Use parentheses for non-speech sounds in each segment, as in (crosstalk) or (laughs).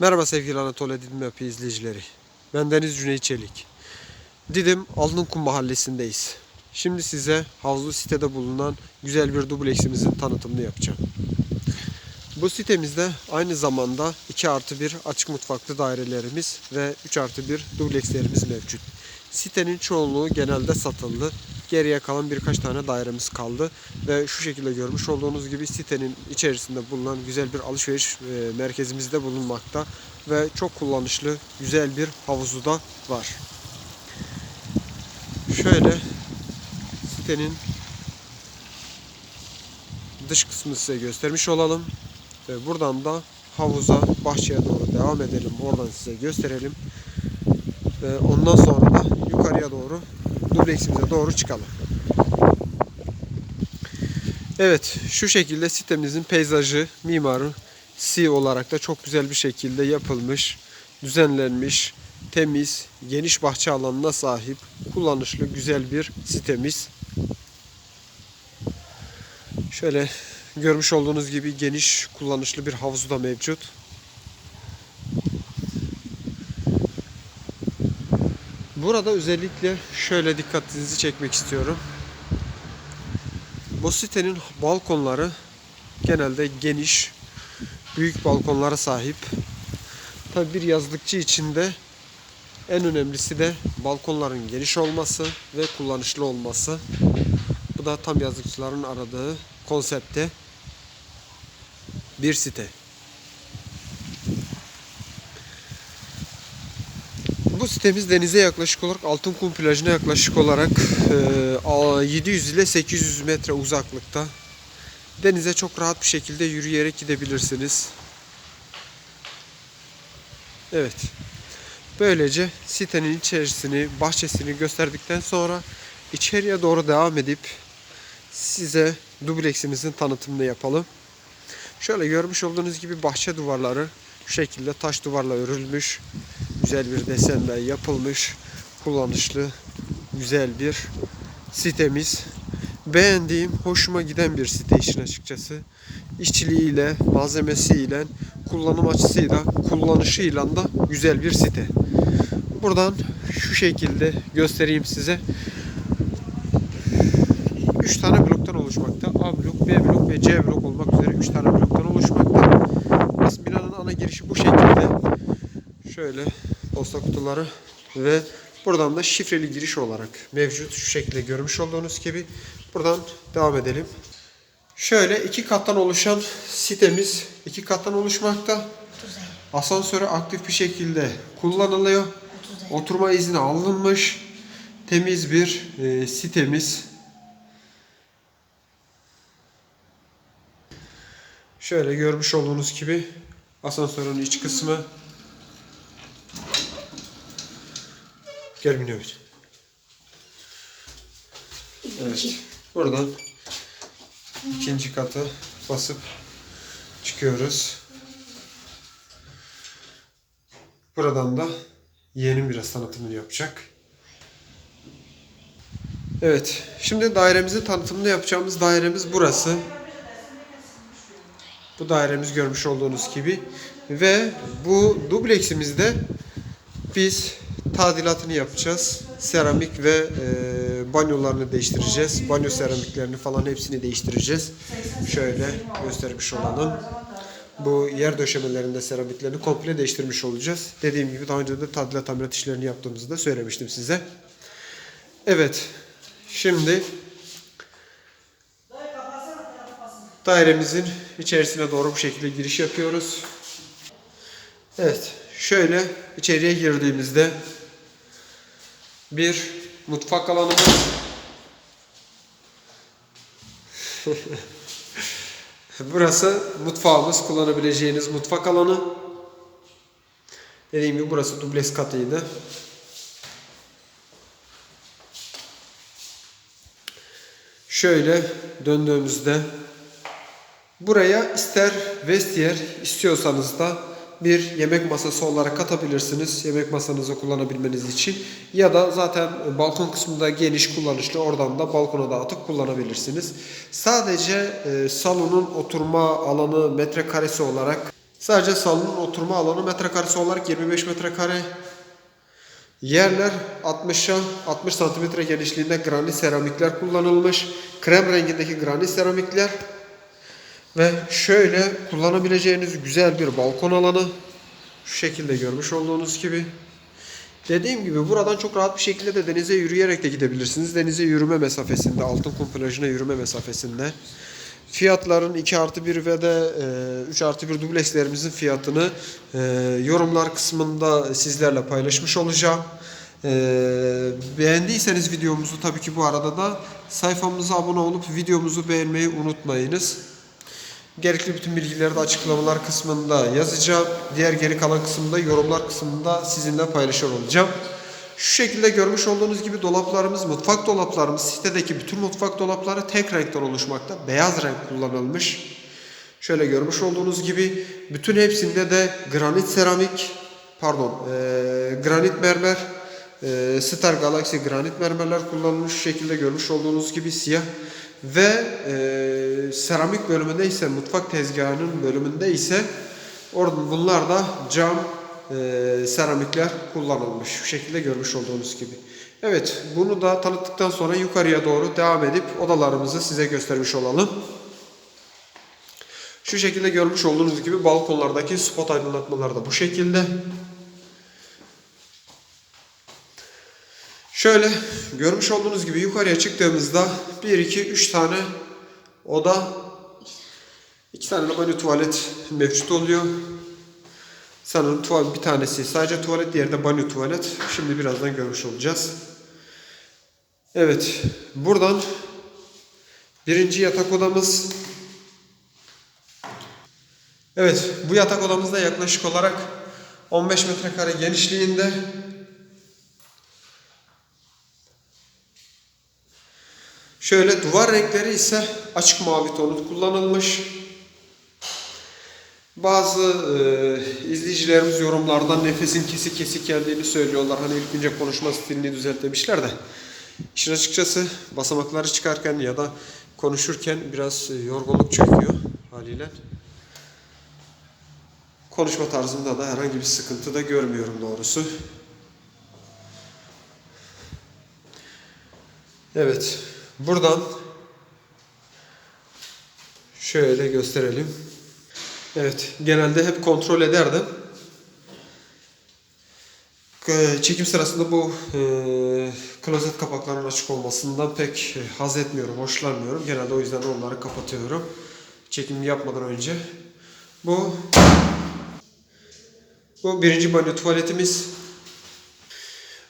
Merhaba sevgili Anatolia Didim Yapı izleyicileri. Ben Deniz Cüneyt Çelik. Didim Altınkum mahallesindeyiz. Şimdi size havuzlu sitede bulunan güzel bir dubleksimizin tanıtımını yapacağım. Bu sitemizde aynı zamanda 2 artı 1 açık mutfaklı dairelerimiz ve 3 artı 1 dublekslerimiz mevcut. Sitenin çoğunluğu genelde satıldı. Geriye kalan birkaç tane dairemiz kaldı. Ve şu şekilde görmüş olduğunuz gibi sitenin içerisinde bulunan güzel bir alışveriş e, merkezimizde bulunmakta. Ve çok kullanışlı güzel bir havuzu da var. Şöyle sitenin dış kısmını size göstermiş olalım. Ve buradan da havuza, bahçeye doğru devam edelim. Oradan size gösterelim. Ve ondan sonra da yukarıya doğru dubleksimize doğru çıkalım. Evet, şu şekilde sitemizin peyzajı, mimarı si olarak da çok güzel bir şekilde yapılmış, düzenlenmiş, temiz, geniş bahçe alanına sahip, kullanışlı güzel bir sitemiz. Şöyle görmüş olduğunuz gibi geniş, kullanışlı bir havuzu da mevcut. Burada özellikle şöyle dikkatinizi çekmek istiyorum. Bu sitenin balkonları genelde geniş, büyük balkonlara sahip. Tabi bir yazlıkçı için de en önemlisi de balkonların geniş olması ve kullanışlı olması. Bu da tam yazlıkçıların aradığı konsepte bir site. Bu sitemiz denize yaklaşık olarak Altınkum plajına yaklaşık olarak e, 700 ile 800 metre uzaklıkta. Denize çok rahat bir şekilde yürüyerek gidebilirsiniz. Evet. Böylece sitenin içerisini, bahçesini gösterdikten sonra içeriye doğru devam edip size dubleksimizin tanıtımını yapalım. Şöyle görmüş olduğunuz gibi bahçe duvarları şu şekilde taş duvarla örülmüş. Güzel bir desenle yapılmış. Kullanışlı güzel bir sitemiz. Beğendiğim, hoşuma giden bir site işin açıkçası. İşçiliğiyle, malzemesiyle, kullanım açısıyla, kullanışıyla da güzel bir site. Buradan şu şekilde göstereyim size. 3 tane bloktan oluşmakta. A blok, B blok ve C blok olmak üzere 3 tane bloktan oluşmakta. Binanın ana girişi bu şekilde. Şöyle posta kutuları ve buradan da şifreli giriş olarak mevcut. Şu şekilde görmüş olduğunuz gibi. Buradan devam edelim. Şöyle iki kattan oluşan sitemiz iki kattan oluşmakta. Asansörü aktif bir şekilde kullanılıyor. Oturma izni alınmış. Temiz bir e, sitemiz. Şöyle görmüş olduğunuz gibi asansörün iç kısmı. Gel Münevver. Evet. Buradan ikinci katı basıp çıkıyoruz. Buradan da yeğenim biraz tanıtımını yapacak. Evet. Şimdi dairemizin tanıtımını yapacağımız dairemiz burası. Bu dairemiz görmüş olduğunuz gibi. Ve bu dubleksimizde biz tadilatını yapacağız. Seramik ve e, banyolarını değiştireceğiz. Banyo seramiklerini falan hepsini değiştireceğiz. Şöyle göstermiş olalım. Bu yer döşemelerinde seramiklerini komple değiştirmiş olacağız. Dediğim gibi daha önce de tadilat tamirat işlerini yaptığımızı da söylemiştim size. Evet. Şimdi dairemizin içerisine doğru bu şekilde giriş yapıyoruz. Evet. Şöyle içeriye girdiğimizde bir mutfak alanımız (laughs) Burası mutfağımız, kullanabileceğiniz mutfak alanı. Dediğim gibi burası dubleks katıydı. Şöyle döndüğümüzde buraya ister vestiyer istiyorsanız da bir yemek masası olarak katabilirsiniz. Yemek masanızı kullanabilmeniz için. Ya da zaten balkon kısmında geniş kullanışlı. Oradan da balkona da atıp kullanabilirsiniz. Sadece e, salonun oturma alanı metrekaresi olarak Sadece salonun oturma alanı metrekaresi olarak 25 metrekare. Yerler 60'a 60 santimetre genişliğinde granit seramikler kullanılmış. Krem rengindeki granit seramikler. Ve şöyle kullanabileceğiniz güzel bir balkon alanı. Şu şekilde görmüş olduğunuz gibi. Dediğim gibi buradan çok rahat bir şekilde de denize yürüyerek de gidebilirsiniz. Denize yürüme mesafesinde, Altınkum plajına yürüme mesafesinde. Fiyatların 2 artı 1 ve de e, 3 artı 1 dublekslerimizin fiyatını e, yorumlar kısmında sizlerle paylaşmış olacağım. E, beğendiyseniz videomuzu tabii ki bu arada da sayfamıza abone olup videomuzu beğenmeyi unutmayınız. Gerekli bütün bilgileri de açıklamalar kısmında yazacağım. Diğer geri kalan kısımda yorumlar kısmında sizinle paylaşıyor olacağım. Şu şekilde görmüş olduğunuz gibi dolaplarımız, mutfak dolaplarımız, sitedeki bütün mutfak dolapları tek renkten oluşmakta. Beyaz renk kullanılmış. Şöyle görmüş olduğunuz gibi bütün hepsinde de granit seramik, pardon, eee, granit mermer, eee Star Galaxy granit mermerler kullanılmış. Şu şekilde görmüş olduğunuz gibi siyah ve eee, seramik bölümünde ise mutfak tezgahının bölümünde ise orada bunlar da cam eee, seramikler kullanılmış. Şu şekilde görmüş olduğunuz gibi. Evet bunu da tanıttıktan sonra yukarıya doğru devam edip odalarımızı size göstermiş olalım. Şu şekilde görmüş olduğunuz gibi balkonlardaki spot aydınlatmalar da bu şekilde. Şöyle görmüş olduğunuz gibi yukarıya çıktığımızda 1, 2, 3 tane oda, 2 tane banyo tuvalet mevcut oluyor. Sanırım tuvalet bir tanesi sadece tuvalet, diğeri de banyo tuvalet. Şimdi birazdan görmüş olacağız. Evet, buradan birinci yatak odamız. Evet, bu yatak odamızda yaklaşık olarak 15 metrekare genişliğinde Şöyle duvar renkleri ise açık mavi tonu kullanılmış. Bazı e, izleyicilerimiz yorumlardan nefesin kesik kesik geldiğini söylüyorlar. Hani ilk önce konuşma stilini düzelt demişler de. İşin açıkçası basamakları çıkarken ya da konuşurken biraz e, yorgunluk çöküyor haliyle. Konuşma tarzımda da herhangi bir sıkıntı da görmüyorum doğrusu. Evet. Buradan şöyle gösterelim. Evet. Genelde hep kontrol ederdim. Ee, Çekim sırasında bu e, klozet kapaklarının açık olmasından pek haz etmiyorum, hoşlanmıyorum. Genelde o yüzden onları kapatıyorum. Çekim yapmadan önce. Bu bu birinci banyo tuvaletimiz.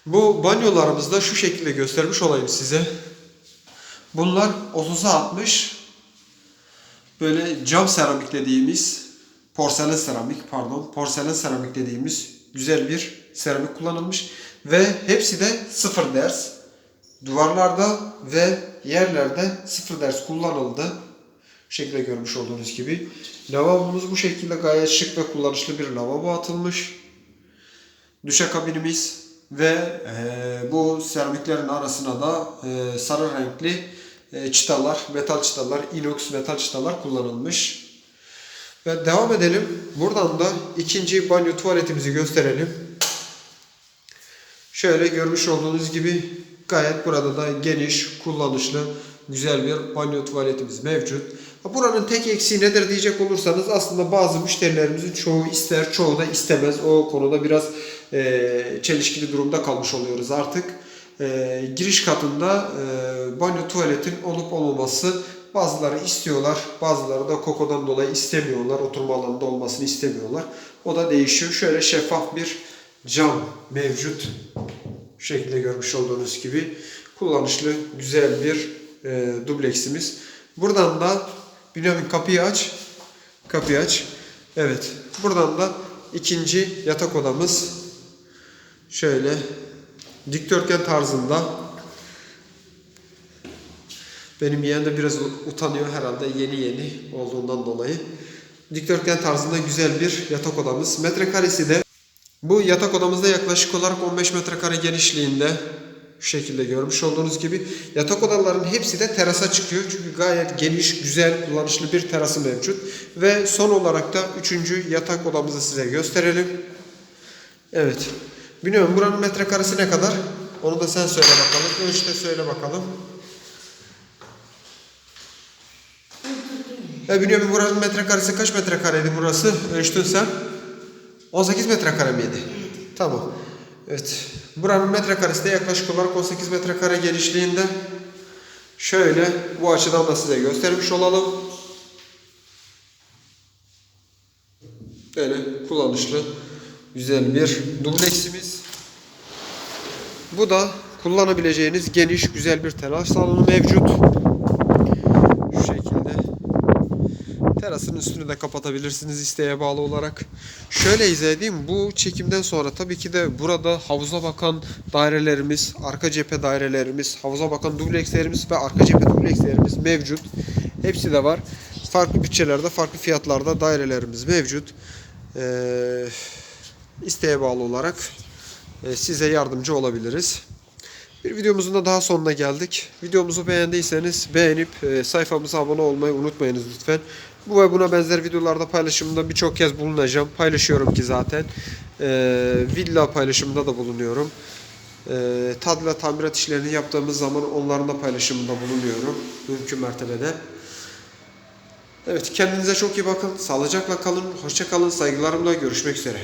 Bu banyolarımızda şu şekilde göstermiş olayım size. Bunlar 30'a 60 böyle cam seramik dediğimiz porselen seramik pardon porselen seramik dediğimiz güzel bir seramik kullanılmış ve hepsi de sıfır ders. Duvarlarda ve yerlerde sıfır ders kullanıldı. Bu şekilde görmüş olduğunuz gibi. Lavabomuz bu şekilde gayet şık ve kullanışlı bir lavabo atılmış. Duşakabinimiz ve e, bu seramiklerin arasına da e, sarı renkli çıtalar, metal çıtalar, inox metal çıtalar kullanılmış. Ve devam edelim. Buradan da ikinci banyo tuvaletimizi gösterelim. Şöyle görmüş olduğunuz gibi gayet burada da geniş, kullanışlı, güzel bir banyo tuvaletimiz mevcut. Buranın tek eksiği nedir diyecek olursanız aslında bazı müşterilerimizin çoğu ister, çoğu da istemez. O konuda biraz e, çelişkili durumda kalmış oluyoruz artık. E, giriş katında e, banyo tuvaletin olup olmaması bazıları istiyorlar, bazıları da kokodan dolayı istemiyorlar. Oturma alanında olmasını istemiyorlar. O da değişiyor. Şöyle şeffaf bir cam mevcut. Şu şekilde görmüş olduğunuz gibi kullanışlı güzel bir e, dubleksimiz. Buradan da Bünyamin kapıyı aç. Kapıyı aç. Evet. Buradan da ikinci yatak odamız. Şöyle dikdörtgen tarzında. Benim yeğen de biraz utanıyor herhalde yeni yeni olduğundan dolayı. Dikdörtgen tarzında güzel bir yatak odamız. Metrekaresi de bu yatak odamızda yaklaşık olarak 15 metrekare genişliğinde Şu şekilde görmüş olduğunuz gibi. Yatak odalarının hepsi de terasa çıkıyor. Çünkü gayet geniş, güzel, kullanışlı bir terası mevcut. Ve son olarak da üçüncü yatak odamızı size gösterelim. Evet. Bilmiyorum buranın metrekaresi ne kadar? Onu da sen söyle bakalım. Ölçte söyle bakalım. E biliyorum buranın metrekaresi kaç metrekareydi burası? Ölçtün sen. 18 metrekare miydi? Tamam. Evet. Buranın metrekaresi de yaklaşık olarak 18 metrekare genişliğinde. Şöyle bu açıdan da size göstermiş olalım. Böyle kullanışlı güzel bir dubleksimiz. Bu da kullanabileceğiniz geniş güzel bir telaş salonu mevcut. Şu şekilde. Terasın üstünü de kapatabilirsiniz isteğe bağlı olarak. Şöyle izah edeyim. Bu çekimden sonra tabii ki de burada havuza bakan dairelerimiz, arka cephe dairelerimiz, havuza bakan dublekslerimiz ve arka cephe dublekslerimiz mevcut. Hepsi de var. Farklı bütçelerde, farklı fiyatlarda dairelerimiz mevcut. Ee, isteğe bağlı olarak e, size yardımcı olabiliriz. Bir videomuzun da daha sonuna geldik. Videomuzu beğendiyseniz beğenip e, sayfamıza abone olmayı unutmayınız lütfen. Bu ve buna benzer videolarda paylaşımında birçok kez bulunacağım. Paylaşıyorum ki zaten. E, villa paylaşımında da bulunuyorum. Tadilat tamirat işlerini yaptığımız zaman onların da paylaşımında bulunuyorum. Mümkün mertebede. Evet kendinize çok iyi bakın. Sağlıcakla kalın. Hoşça kalın. Saygılarımla görüşmek üzere.